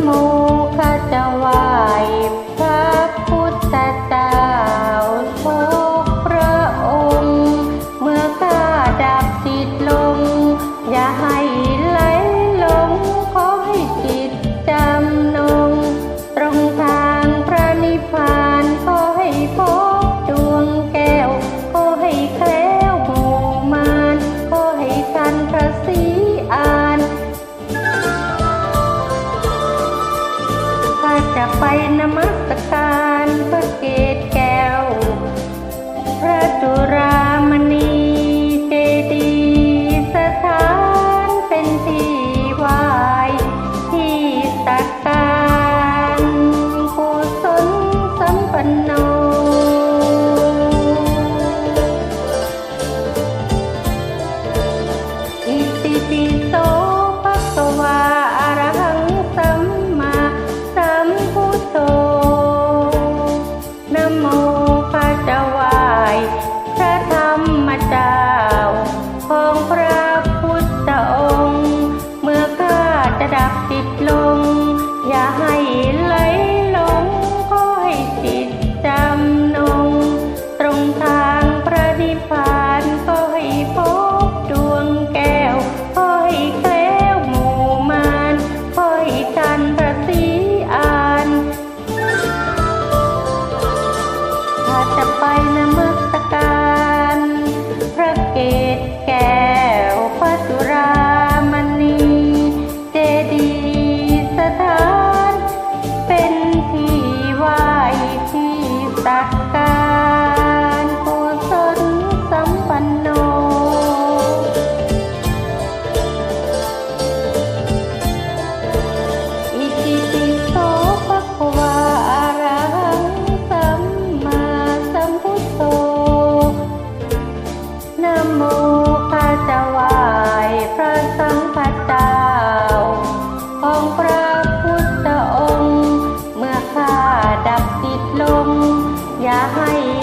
more. จะไปนมัสการพระเกศแก้ว พระจุรา ข้าจะไหวพระสังฆเจ้าองพระพุทธองค์ เมื่อข้าดับจิตลง อย่าให้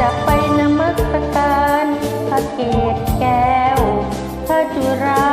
จะไปนมัสการพระเกศแก้ว พระจุฬา